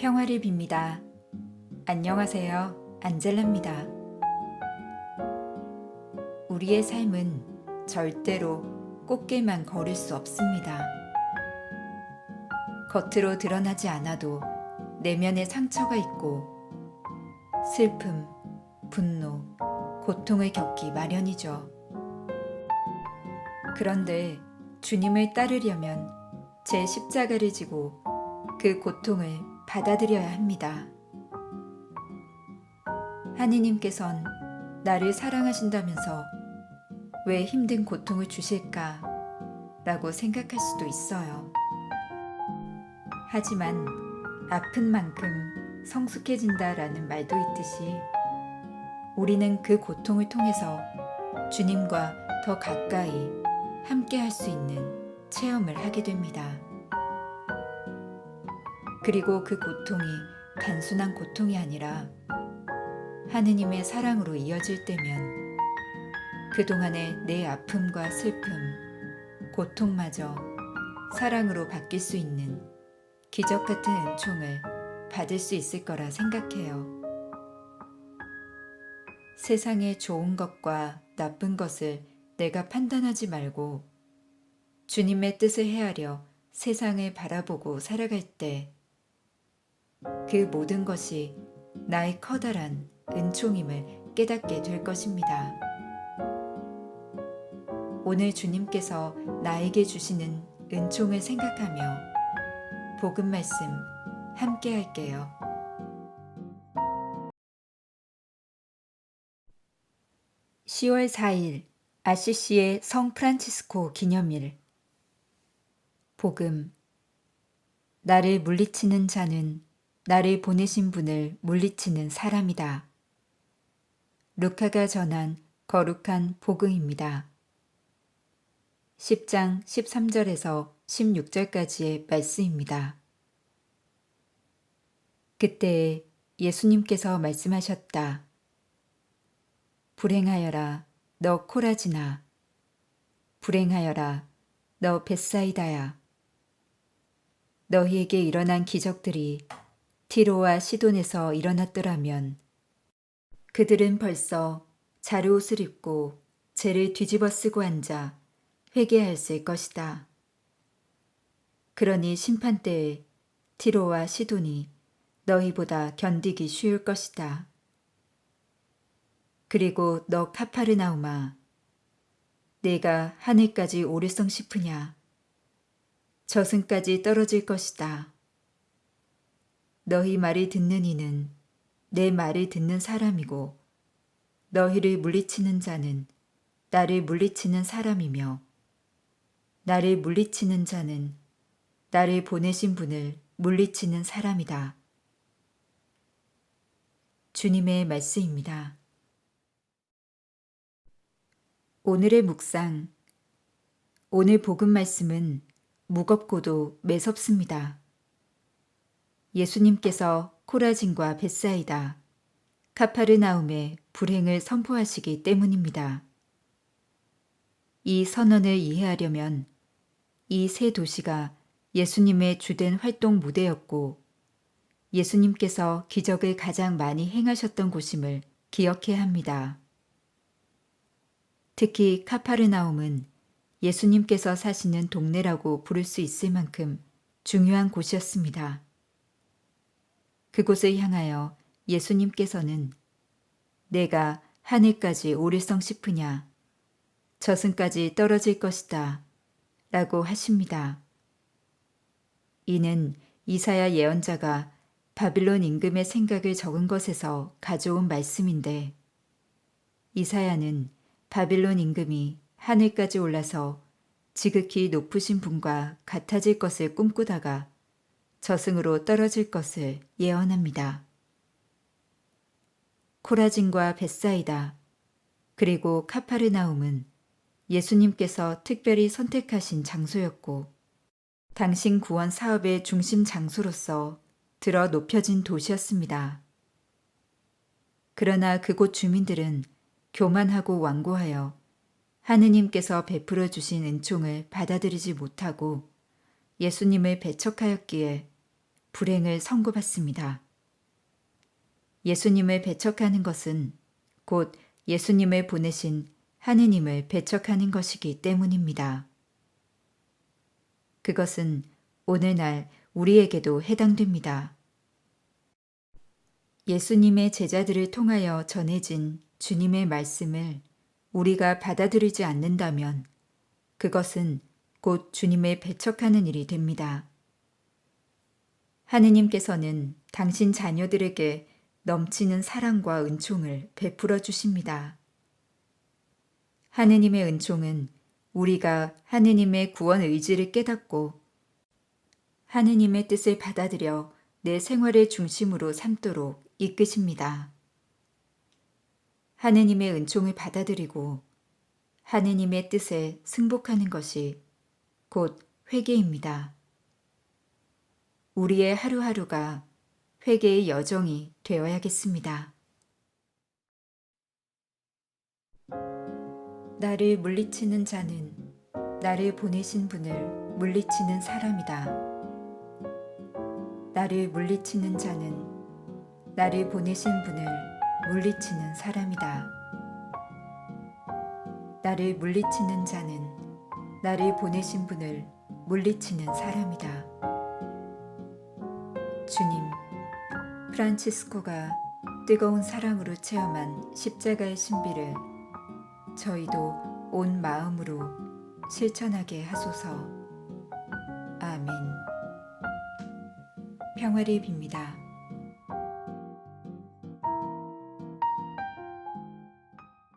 평화를 빕니다. 안녕하세요. 안젤라입니다. 우리의 삶은 절대로 꽃길만 걸을 수 없습니다. 겉으로 드러나지 않아도 내면에 상처가 있고 슬픔, 분노, 고통을 겪기 마련이죠. 그런데 주님을 따르려면 제 십자가를 지고 그 고통을 받아들여야 합니다. 하느님께선 나를 사랑하신다면서 왜 힘든 고통을 주실까? 라고 생각할 수도 있어요. 하지만 아픈 만큼 성숙해진다라는 말도 있듯이 우리는 그 고통을 통해서 주님과 더 가까이 함께 할 수 있는 체험을 하게 됩니다. 그리고 그 고통이 단순한 고통이 아니라 하느님의 사랑으로 이어질 때면 그동안의 내 아픔과 슬픔, 고통마저 사랑으로 바뀔 수 있는 기적 같은 은총을 받을 수 있을 거라 생각해요. 세상의 좋은 것과 나쁜 것을 내가 판단하지 말고 주님의 뜻을 헤아려 세상을 바라보고 살아갈 때 그 모든 것이 나의 커다란 은총임을 깨닫게 될 것입니다. 오늘 주님께서 나에게 주시는 은총을 생각하며 복음 말씀 함께 할게요. (10월 4일) 아시시의 성 프란치스코 기념일 복음 나를 물리치는 자는 나를 보내신 분을 물리치는 사람이다. 루카가 전한 거룩한 복음입니다. 10장 13절에서 16절까지의 말씀입니다. 그때 예수님께서 말씀하셨다. 불행하여라 너 코라지나 불행하여라 너 벳사이다야 너희에게 일어난 기적들이 티로와 시돈에서 일어났더라면 그들은 벌써 자루옷을 입고 죄를 뒤집어 쓰고 앉아 회개하였을 것이다. 그러니 심판 때에 티로와 시돈이 너희보다 견디기 쉬울 것이다. 그리고 너 카파르나우마, 내가 하늘까지 오르성 싶으냐? 저승까지 떨어질 것이다. 너희 말을 듣는 이는 내 말을 듣는 사람이고 너희를 물리치는 자는 나를 물리치는 사람이며 나를 물리치는 자는 나를 보내신 분을 물리치는 사람이다. 주님의 말씀입니다. 오늘의 묵상. 오늘 복음 말씀은 무겁고도 매섭습니다. 예수님께서 코라진과 벳사이다, 카파르나움의 불행을 선포하시기 때문입니다. 이 선언을 이해하려면 이 세 도시가 예수님의 주된 활동 무대였고 예수님께서 기적을 가장 많이 행하셨던 곳임을 기억해야 합니다. 특히 카파르나움은 예수님께서 사시는 동네라고 부를 수 있을 만큼 중요한 곳이었습니다. 그곳을 향하여 예수님께서는 내가 하늘까지 오를성 싶으냐, 저승까지 떨어질 것이다, 라고 하십니다. 이는 이사야 예언자가 바빌론 임금의 생각을 적은 것에서 가져온 말씀인데, 이사야는 바빌론 임금이 하늘까지 올라서 지극히 높으신 분과 같아질 것을 꿈꾸다가 저승으로 떨어질 것을 예언합니다. 코라진과 벳사이다 그리고 카파르나움은 예수님께서 특별히 선택하신 장소였고 당신 구원 사업의 중심 장소로서 들어 높여진 도시였습니다. 그러나 그곳 주민들은 교만하고 완고하여 하느님께서 베풀어 주신 은총을 받아들이지 못하고 예수님을 배척하였기에 불행을 선고받습니다. 예수님을 배척하는 것은 곧 예수님을 보내신 하느님을 배척하는 것이기 때문입니다. 그것은 오늘날 우리에게도 해당됩니다. 예수님의 제자들을 통하여 전해진 주님의 말씀을 우리가 받아들이지 않는다면 그것은 곧 주님을 배척하는 일이 됩니다. 하느님께서는 당신 자녀들에게 넘치는 사랑과 은총을 베풀어 주십니다. 하느님의 은총은 우리가 하느님의 구원 의지를 깨닫고 하느님의 뜻을 받아들여 내 생활의 중심으로 삼도록 이끄십니다. 하느님의 은총을 받아들이고 하느님의 뜻에 승복하는 것이 곧 회개입니다. 우리의 하루하루가 회개의 여정이 되어야겠습니다. 나를 물리치는 자는 나를 보내신 분을 물리치는 사람이다. 나를 물리치는 자는 나를 보내신 분을 물리치는 사람이다. 나를 물리치는 자는 나를 보내신 분을 물리치는 사람이다. 프란치스코가 뜨거운 사랑으로 체험한 십자가의 신비를 저희도 온 마음으로 실천하게 하소서. 아멘. 평화를 빕니다.